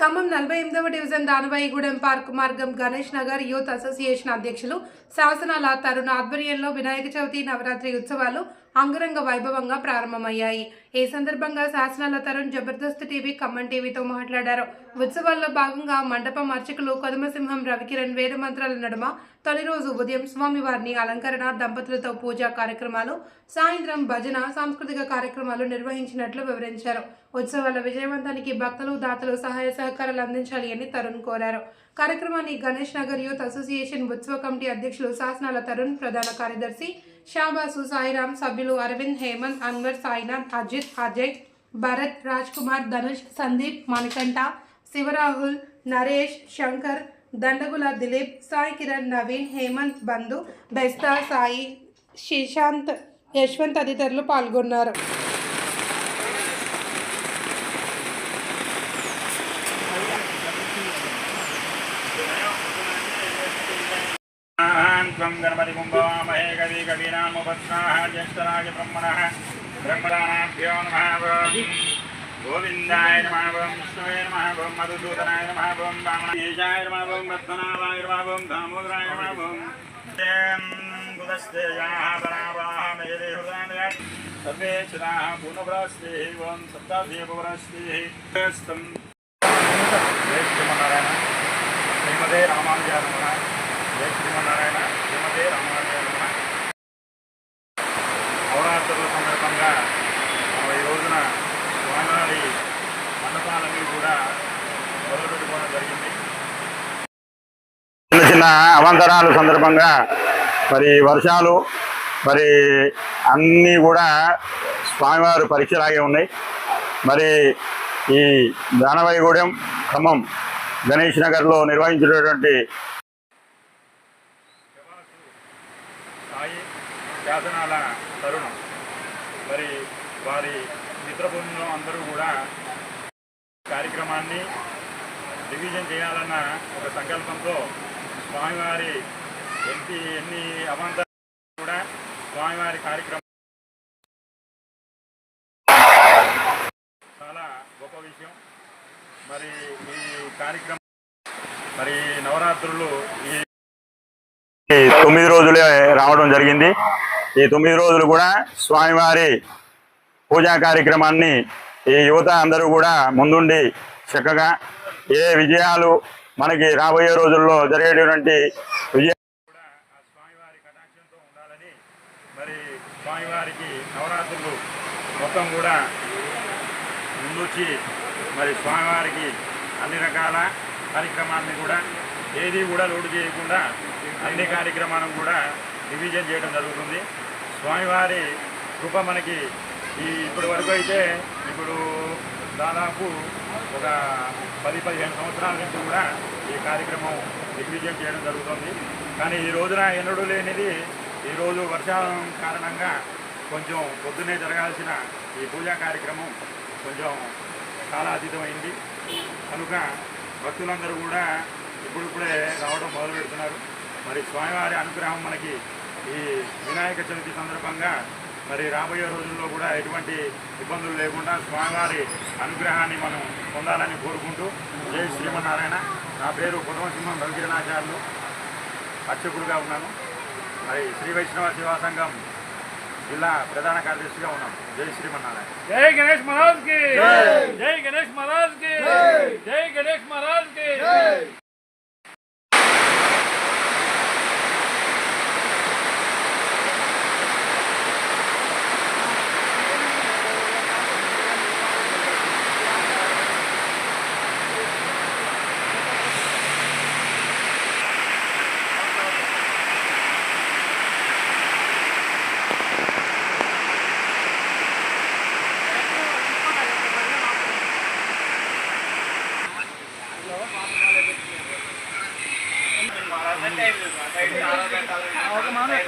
ఖమ్మం నలభై ఎనిమిదవ division Danavaigudem park మార్గం గణేష్ నగర్ యూత్ అసోసియేషన్ అధ్యక్షులు శాసనాల తరుణ ఆధ్వర్యంలో వినాయక చవితి నవరాత్రి ఉత్సవాలు అంగరంగ వైభవంగా ప్రారంభమయ్యాయి. ఈ సందర్భంగా శాసనాల తరుణ్ జబర్దస్త్ టీవీ ఖమ్మం టీవీతో మాట్లాడారు. ఉత్సవాల్లో భాగంగా మండపం అర్చకులు కొదమసింహం రవికిరణ్ వేద మంత్రాల నడుమ తొలి రోజు ఉదయం స్వామివారిని అలంకరణ దంపతులతో పూజా కార్యక్రమాలు సాయంత్రం భజన సాంస్కృతిక కార్యక్రమాలు నిర్వహించినట్లు వివరించారు. ఉత్సవాల విజయవంతానికి భక్తులు దాతలు సహాయ సహకారాలు అందించాలి అని తరుణ్ కోరారు. కార్యక్రమాన్ని గణేష్ నగర్ యూత్ అసోసియేషన్ ఉత్సవ కమిటీ అధ్యక్షులు శాసనాల తరుణ్ ప్రధాన కార్యదర్శి షాబాసు సాయిరామ్ సభ్యులు అరవింద్ హేమంత్ అన్వర్ సాయినాథ్ అజిత్ అజయ్ భరత్ రాజ్ కుమార్ ధనుష్ సందీప్ మణికంఠ శివరాహుల్ నరేష్ శంకర్ దండగుల దిలీప్ సాయి కిరణ్ నవీన్ హేమంత్ బంధు బెస్తా సాయి శ్రీశాంత్ యశ్వంత్ తదితరులు పాల్గొన్నారు. त्वं गणपति कुम्भवामहे कवि कवीनामुपत्नाः ज्येष्ठराज ब्रह्मणः ब्रह्मदानाभ्यो नमः गोविन्दाय नमः विष्णुवे नमः मधुसूदनाय नमः नमः ॐ पद्मनाभाय नमः दामोदराय नमः सप्ताधिपपुरस्ते स्तम् श्रीमते रामानुजाय జయ శ్రీమన్నారాయణ శ్రీమతే రామారాయణ నవరాత్రుల సందర్భంగా ఈ రోజున స్వామివారి మండపాలన్నీ కూడా మొదలుపెట్టుకోవడం జరిగింది. చిన్న చిన్న అవాంతరాల సందర్భంగా మరి వర్షాలు మరి అన్నీ కూడా స్వామివారు పరీక్షలాగే ఉన్నాయి. మరి ఈ దానవైగూడెం ఖమ్మం గణేష్ నగర్లో నిర్వహించినటువంటి సాయి శాసనాల తరుణం. మరి వారి మిత్ర అందరూ కూడా కార్యక్రమాన్ని డివిజన్ చేయాలన్న ఒక సంకల్పంతో స్వామివారి ఎన్ని ఎన్ని అవాంతరాలు కూడా స్వామివారి కార్యక్రమం చాలా గొప్ప విషయం. మరి ఈ కార్యక్రమం మరి నవరాత్రులు ఈ తొమ్మిది రోజులే రావడం జరిగింది. ఈ తొమ్మిది రోజులు కూడా స్వామివారి పూజా కార్యక్రమాన్ని ఈ యువత అందరూ కూడా ముందుండి చక్కగా ఏ విజయాలు మనకి రాబోయే రోజుల్లో జరిగేటువంటి విజయాలు కూడా ఆ స్వామివారి కటాక్షంతో ఉండాలని మరి స్వామివారికి నవరాత్రులు మొత్తం కూడా ముందొచ్చి మరి స్వామివారికి అన్ని రకాల కార్యక్రమాన్ని కూడా ఏది కూడా లోటు చేయకుండా అన్ని కార్యక్రమాలను కూడా రివిజన్ చేయడం జరుగుతుంది. స్వామివారి కృప మనకి ఈ ఇప్పటి వరకు అయితే ఇప్పుడు దాదాపు ఒక పది పదిహేను సంవత్సరాల నుంచి కూడా ఈ కార్యక్రమం డివిజన్ చేయడం జరుగుతుంది. కానీ ఈ రోజున ఎన్నడూ లేనిది ఈరోజు వర్షాల కారణంగా కొంచెం పొద్దున్నే జరగాల్సిన ఈ పూజా కార్యక్రమం కొంచెం కాలాతీతమైంది కనుక భక్తులందరూ కూడా ఇప్పుడిప్పుడే రావడం మొదలు పెడుతున్నారు మరి స్వామివారి అనుగ్రహం మనకి ఈ వినాయక చవితి సందర్భంగా మరి రాబోయే రోజుల్లో కూడా ఎటువంటి ఇబ్బందులు లేకుండా స్వామివారి అనుగ్రహాన్ని మనం పొందాలని కోరుకుంటూ జై శ్రీమన్నారాయణ. నా పేరు కుటుంబసింహం రవికిరణాచార్యులు. అర్చకుడుగా ఉన్నాను. మరి శ్రీ వైష్ణవ శివాసంఘం జిల్లా ప్రధాన కార్యదర్శిగా ఉన్నాను. జై శ్రీమన్నారాయణ. జై గణేష్ మహారాజ్ జై. గణేష్ మహారాజ్కి. జై. గణేష్ మహారాజ్కి. ఒక మామూలు